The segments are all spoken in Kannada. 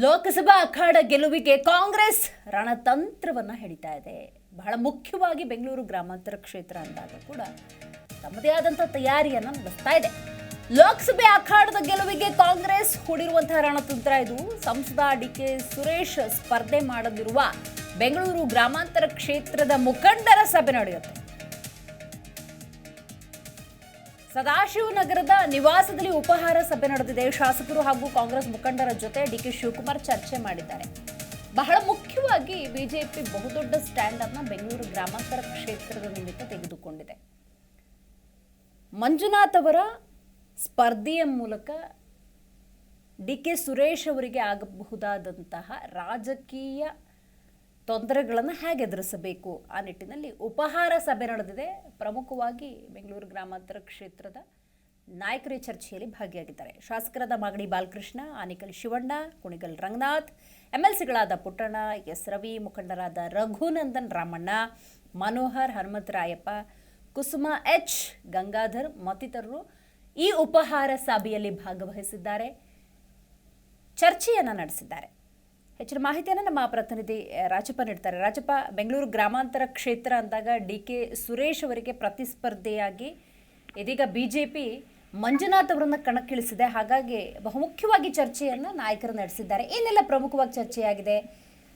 ಲೋಕಸಭಾ ಅಖಾಡ ಗೆಲುವಿಗೆ ಕಾಂಗ್ರೆಸ್ ರಣತಂತ್ರವನ್ನು ಹಿಡಿತಾ ಇದೆ. ಬಹಳ ಮುಖ್ಯವಾಗಿ ಬೆಂಗಳೂರು ಗ್ರಾಮಾಂತರ ಕ್ಷೇತ್ರ ಅಂದಾಗ ಕೂಡ ತಮ್ಮದೇ ಆದಂಥ ತಯಾರಿಯನ್ನು ನಡೆಸ್ತಾ ಇದೆ. ಲೋಕಸಭೆ ಅಖಾಡದ ಗೆಲುವಿಗೆ ಕಾಂಗ್ರೆಸ್ ಹೂಡಿರುವಂತಹ ರಣತಂತ್ರ ಇದು. ಸಂಸದ ಡಿ ಕೆ ಸುರೇಶ್ ಸ್ಪರ್ಧೆ ಮಾಡದಿರುವ ಬೆಂಗಳೂರು ಗ್ರಾಮಾಂತರ ಕ್ಷೇತ್ರದ ಮುಖಂಡರ ಸಭೆ ನಡೆಯುತ್ತೆ. ಸದಾಶಿವನಗರದ ನಿವಾಸದಲ್ಲಿ ಉಪಹಾರ ಸಭೆ ನಡೆದಿದೆ. ಶಾಸಕರು ಹಾಗೂ ಕಾಂಗ್ರೆಸ್ ಮುಖಂಡರ ಜೊತೆ ಡಿ ಕೆ ಶಿವಕುಮಾರ್ ಚರ್ಚೆ ಮಾಡಿದ್ದಾರೆ. ಬಹಳ ಮುಖ್ಯವಾಗಿ ಬಿಜೆಪಿ ಬಹುದೊಡ್ಡ ಸ್ಟ್ಯಾಂಡ್ ಅನ್ನ ಬೆಂಗಳೂರು ಗ್ರಾಮಾಂತರ ಕ್ಷೇತ್ರದ ನಿಮಿತ್ತ ತೆಗೆದುಕೊಂಡಿದೆ. ಮಂಜುನಾಥ್ ಅವರ ಸ್ಪರ್ಧೆಯ ಮೂಲಕ ಡಿ ಕೆ ಸುರೇಶ್ ಅವರಿಗೆ ಆಗಬಹುದಾದಂತಹ ರಾಜಕೀಯ ತೊಂದರೆಗಳನ್ನು ಹೇಗೆ ಎದುರಿಸಬೇಕು ಆ ನಿಟ್ಟಿನಲ್ಲಿ ಉಪಹಾರ ಸಭೆ ನಡೆದಿದೆ. ಪ್ರಮುಖವಾಗಿ ಬೆಂಗಳೂರು ಗ್ರಾಮಾಂತರ ಕ್ಷೇತ್ರದ ನಾಯಕರೇ ಚರ್ಚೆಯಲ್ಲಿ ಭಾಗಿಯಾಗಿದ್ದಾರೆ. ಶಾಸಕರಾದ ಮಾಗಡಿ ಬಾಲಕೃಷ್ಣ, ಆನಿಕಲ್ ಶಿವಣ್ಣ, ಕುಣಿಗಲ್ ರಂಗನಾಥ್, ಎಂಎಲ್ಸಿಗಳಾದ ಪುಟ್ಟಣ್ಣ, ಎಸ್ ರವಿ, ಮುಖಂಡರಾದ ರಘುನಂದನ್ ರಾಮಣ್ಣ, ಮನೋಹರ್ ಹನುಮಂತರಾಯಪ್ಪ ಕುಸುಮ ಎಚ್, ಗಂಗಾಧರ್ ಮತ್ತಿತರರು ಈ ಉಪಹಾರ ಸಭೆಯಲ್ಲಿ ಭಾಗವಹಿಸಿದ್ದಾರೆ. ಚರ್ಚೆಯನ್ನು ನಡೆಸಿದ್ದಾರೆ. ಹೆಚ್ಚಿನ ಮಾಹಿತಿಯನ್ನು ನಮ್ಮ ಪ್ರತಿನಿಧಿ ರಾಜಪ್ಪ ನೀಡ್ತಾರೆ. ರಾಜಪ್ಪ, ಬೆಂಗಳೂರು ಗ್ರಾಮಾಂತರ ಕ್ಷೇತ್ರ ಅಂದಾಗ ಡಿ ಕೆ ಸುರೇಶ್ ಅವರಿಗೆ ಪ್ರತಿಸ್ಪರ್ಧೆಯಾಗಿ ಇದೀಗ ಬಿಜೆಪಿ ಮಂಜುನಾಥ್ ಅವರನ್ನು ಕಣಕ್ಕಿಳಿಸಿದೆ. ಹಾಗಾಗಿ ಬಹುಮುಖ್ಯವಾಗಿ ಚರ್ಚೆಯನ್ನು ನಾಯಕರು ನಡೆಸಿದ್ದಾರೆ. ಏನೆಲ್ಲ ಪ್ರಮುಖವಾಗಿ ಚರ್ಚೆಯಾಗಿದೆ?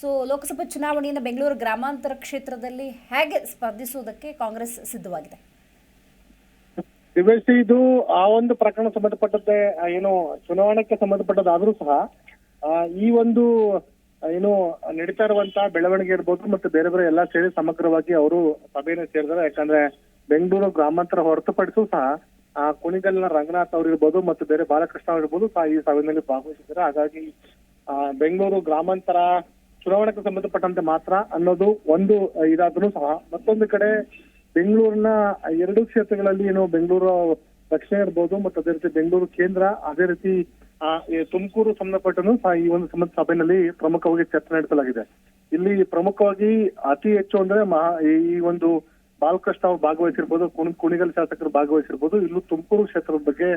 ಸೊ, ಲೋಕಸಭಾ ಚುನಾವಣೆಯನ್ನು ಬೆಂಗಳೂರು ಗ್ರಾಮಾಂತರ ಕ್ಷೇತ್ರದಲ್ಲಿ ಹೇಗೆ ಸ್ಪರ್ಧಿಸುವುದಕ್ಕೆ ಕಾಂಗ್ರೆಸ್ ಸಿದ್ಧವಾಗಿದೆ? ಇದು ಆ ಒಂದು ಪ್ರಕರಣ ಸಂಬಂಧಪಟ್ಟಂತೆ ಏನು, ಚುನಾವಣೆಗೆ ಸಂಬಂಧಪಟ್ಟದ್ದಾದ್ರೂ ಸಹ ಈ ಒಂದು ಏನು ನಡೀತಾ ಇರುವಂತಹ ಬೆಳವಣಿಗೆ ಇರ್ಬೋದು ಮತ್ತೆ ಬೇರೆ ಬೇರೆ ಎಲ್ಲಾ ಸೇರಿ ಸಮಗ್ರವಾಗಿ ಅವರು ಸಭೆಯನ್ನು ಸೇರಿದ್ದಾರೆ. ಯಾಕಂದ್ರೆ ಬೆಂಗಳೂರು ಗ್ರಾಮಾಂತರ ಹೊರತುಪಡಿಸೂ ಸಹ ಕುಣಿಗಲ್ನ ರಂಗನಾಥ್ ಅವ್ರು ಇರ್ಬೋದು ಮತ್ತು ಬೇರೆ ಬಾಲಕೃಷ್ಣ ಅವರಿರ್ಬೋದು ಸಹ ಈ ಸಭೆಯಲ್ಲಿ ಭಾಗವಹಿಸಿದ್ದಾರೆ. ಹಾಗಾಗಿ ಬೆಂಗಳೂರು ಗ್ರಾಮಾಂತರ ಚುನಾವಣೆಗೆ ಸಂಬಂಧಪಟ್ಟಂತೆ ಮಾತ್ರ ಅನ್ನೋದು ಒಂದು ಇದಾದ್ರೂ ಸಹ. ಮತ್ತೊಂದು ಕಡೆ ಬೆಂಗಳೂರಿನ ಎರಡು ಕ್ಷೇತ್ರಗಳಲ್ಲಿ ಏನು ಬೆಂಗಳೂರು ದಕ್ಷಿಣ ಇರ್ಬೋದು, ಮತ್ತು ಅದೇ ರೀತಿ ಬೆಂಗಳೂರು ಕೇಂದ್ರ ಅದೇ ರೀತಿ ತುಮಕೂರು ಸಂಬಂಧಪಟ್ಟನು ಈ ಒಂದು ಸಂಬಂಧ ಸಭೆಯಲ್ಲಿ ಪ್ರಮುಖವಾಗಿ ಚರ್ಚೆ ನಡೆಸಲಾಗಿದೆ. ಇಲ್ಲಿ ಪ್ರಮುಖವಾಗಿ ಅತಿ ಹೆಚ್ಚು ಅಂದ್ರೆ ಮಹಾ, ಈ- ಒಂದು ಬಾಲಕೃಷ್ಣ ಅವರು ಭಾಗವಹಿಸಿರ್ಬೋದು, ಕುಣ್, ಕುಣಿಗಲ್ ಶಾಸಕರು ಭಾಗವಹಿಸಿರ್ಬೋದು, ಇಲ್ಲೂ ತುಮಕೂರು ಕ್ಷೇತ್ರದ ಬಗ್ಗೆ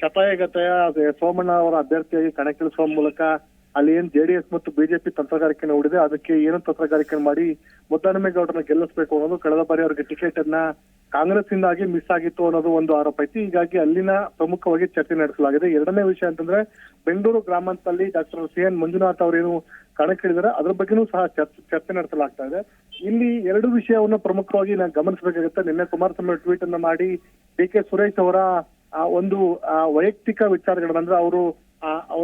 ಶತಾಯಗತಾಯ ಸೋಮಣ್ಣ ಅವರ ಅಭ್ಯರ್ಥಿಯಾಗಿ ಕಣಕ್ಕಿಳಿಸುವ ಮೂಲಕ ಅಲ್ಲಿ ಏನ್ ಜೆಡಿಎಸ್ ಮತ್ತು ಬಿಜೆಪಿ ತಂತ್ರಗಾರಿಕೆ ನೋಡಿದೆ ಅದಕ್ಕೆ ಏನು ತಂತ್ರಗಾರಿಕೆ ಮಾಡಿ ಮುದ್ದಾನಮೇಗೌಡರನ್ನ ಗೆಲ್ಲಿಸಬೇಕು ಅನ್ನೋದು ಕಳೆದ ಬಾರಿ ಅವರಿಗೆ ಟಿಕೆಟ್ ಅನ್ನ ಕಾಂಗ್ರೆಸ್ ಇಂದಾಗಿ ಮಿಸ್ ಆಗಿತ್ತು ಅನ್ನೋದು ಒಂದು ಆರೋಪ ಐತಿ. ಹೀಗಾಗಿ ಅಲ್ಲಿನ ಪ್ರಮುಖವಾಗಿ ಚರ್ಚೆ ನಡೆಸಲಾಗಿದೆ. ಎರಡನೇ ವಿಷಯ ಅಂತಂದ್ರೆ, ಬೆಂಗಳೂರು ಗ್ರಾಮಾಂತರದಲ್ಲಿ ಡಾಕ್ಟರ್ ಸಿ ಎನ್ ಮಂಜುನಾಥ್ ಅವರೇನು ಕಣಕ್ಕಿಳಿದಾರೆ, ಅದ್ರ ಬಗ್ಗೆನೂ ಸಹ ಚರ್ಚೆ ನಡೆಸಲಾಗ್ತಾ ಇದೆ. ಇಲ್ಲಿ ಎರಡು ವಿಷಯವನ್ನು ಪ್ರಮುಖವಾಗಿ ನಾವು ಗಮನಿಸಬೇಕಾಗುತ್ತೆ. ನಿನ್ನೆ ಕುಮಾರಸ್ವಾಮಿ ಟ್ವೀಟ್ ಅನ್ನ ಮಾಡಿ ಡಿ ಕೆ ಸುರೇಶ್ ಅವರ ಒಂದು ವೈಯಕ್ತಿಕ ವಿಚಾರಗಳನ್ನ ಅವರು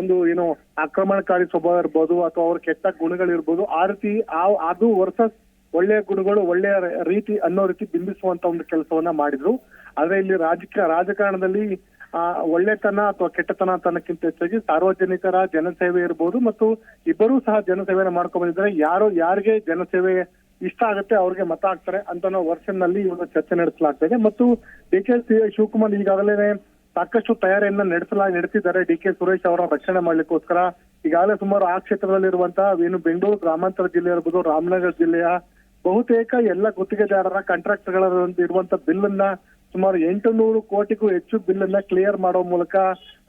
ಒಂದು ಏನು ಆಕ್ರಮಣಕಾರಿ ಸ್ವಭಾವ ಇರ್ಬೋದು ಅಥವಾ ಅವ್ರ ಕೆಟ್ಟ ಗುಣಗಳಿರ್ಬೋದು, ಆ ರೀತಿ ಅದು ವರ್ಸಸ್ ಒಳ್ಳೆಯ ಗುಣಗಳು, ಒಳ್ಳೆಯ ರೀತಿ ಅನ್ನೋ ರೀತಿ ಬಿಂಬಿಸುವಂತ ಒಂದು ಕೆಲಸವನ್ನ ಮಾಡಿದ್ರು. ಆದ್ರೆ ಇಲ್ಲಿ ರಾಜಕೀಯ, ರಾಜಕಾರಣದಲ್ಲಿ, ಆ, ಒಳ್ಳೆತನ ಅಥವಾ ಕೆಟ್ಟತನ ತನಕ್ಕಿಂತ ಹೆಚ್ಚಾಗಿ ಸಾರ್ವಜನಿಕರ ಜನಸೇವೆ ಇರ್ಬೋದು ಮತ್ತು ಇಬ್ಬರೂ ಸಹ ಜನಸೇವೆನ ಮಾಡ್ಕೊಂಡ್ ಬಂದಿದ್ದಾರೆ ಯಾರು, ಯಾರಿಗೆ ಜನಸೇವೆ ಇಷ್ಟ ಆಗುತ್ತೆ ಅವ್ರಿಗೆ ಮತ ಹಾಕ್ತಾರೆ ಅಂತ ವರ್ಷನ್ನಲ್ಲಿ ಇವರು ಚರ್ಚೆ ನಡೆಸಲಾಗ್ತದೆ ಮತ್ತು ಡಿ ಕೆ ಶಿವಕುಮಾರ್ ಈಗಾಗಲೇ ಸಾಕಷ್ಟು ತಯಾರಿಯನ್ನ ನಡೆಸಲಾ, ನಡೆಸಿದ್ದಾರೆ. ಡಿ ಕೆ ಸುರೇಶ್ ಅವರ ರಕ್ಷಣೆ ಮಾಡ್ಲಿಕ್ಕೋಸ್ಕರ ಈಗಾಗಲೇ ಸುಮಾರು ಆ ಕ್ಷೇತ್ರದಲ್ಲಿರುವಂತಹ, ಏನು ಬೆಂಗಳೂರು ಗ್ರಾಮಾಂತರ ಜಿಲ್ಲೆ ಇರ್ಬೋದು, ರಾಮನಗರ ಜಿಲ್ಲೆಯ ಬಹುತೇಕ ಎಲ್ಲ ಗುತ್ತಿಗೆದಾರರ ಕಾಂಟ್ರಾಕ್ಟ್ಗಳ ಇರುವಂತ ಬಿಲ್ ಅನ್ನ ಸುಮಾರು ಎಂಟು ನೂರು ಕೋಟಿಗೂ ಹೆಚ್ಚು ಬಿಲ್ ಅನ್ನ ಕ್ಲಿಯರ್ ಮಾಡುವ ಮೂಲಕ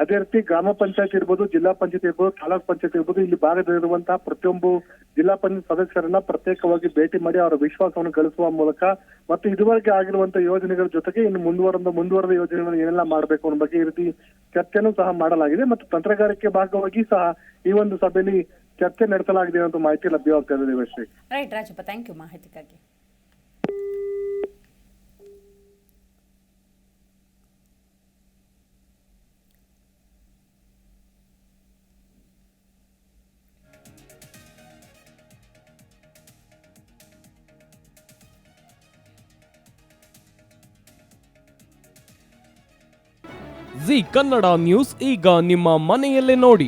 ಅದೇ ರೀತಿ ಗ್ರಾಮ ಪಂಚಾಯತ್ ಇರ್ಬೋದು, ಜಿಲ್ಲಾ ಪಂಚಾಯತ್ ಇರ್ಬೋದು, ತಾಲೂಕ್ ಪಂಚಾಯತ್ ಇರ್ಬೋದು, ಇಲ್ಲಿ ಭಾಗದಲ್ಲಿರುವಂತಹ ಪ್ರತಿಯೊಂದು ಜಿಲ್ಲಾ ಪಂಚಾಯತ್ ಸದಸ್ಯರನ್ನ ಪ್ರತ್ಯೇಕವಾಗಿ ಭೇಟಿ ಮಾಡಿ ಅವರ ವಿಶ್ವಾಸವನ್ನು ಗಳಿಸುವ ಮೂಲಕ ಮತ್ತು ಇದುವರೆಗೆ ಆಗಿರುವಂತಹ ಯೋಜನೆಗಳ ಜೊತೆಗೆ ಇನ್ನು ಮುಂದುವರೆದ ಮುಂದುವರೆದ ಯೋಜನೆಗಳನ್ನು ಏನೆಲ್ಲ ಮಾಡಬೇಕು ಅನ್ನೋ ಬಗ್ಗೆ ಈ ರೀತಿ ಚರ್ಚೆನೂ ಸಹ ಮಾಡಲಾಗಿದೆ. ಮತ್ತು ತಂತ್ರಗಾರಿಕೆ ಭಾಗವಾಗಿ ಸಹ ಈ ಒಂದು ಸಭೆಯಲ್ಲಿ ಚರ್ಚೆ ನಡೆಸಲಾಗಿದೆ ಅನ್ನೋ ಮಾಹಿತಿ ಲಭ್ಯವಾಗ್ತಾ ಇದೆ Devashree right Rajappa thank you ಮಾಹಿತಿಗಾಗಿ ಜಿ ಕನ್ನಡ ನ್ಯೂಸ್ ಈಗ ನಿಮ್ಮ ಮನೆಯಲ್ಲೇ ನೋಡಿ.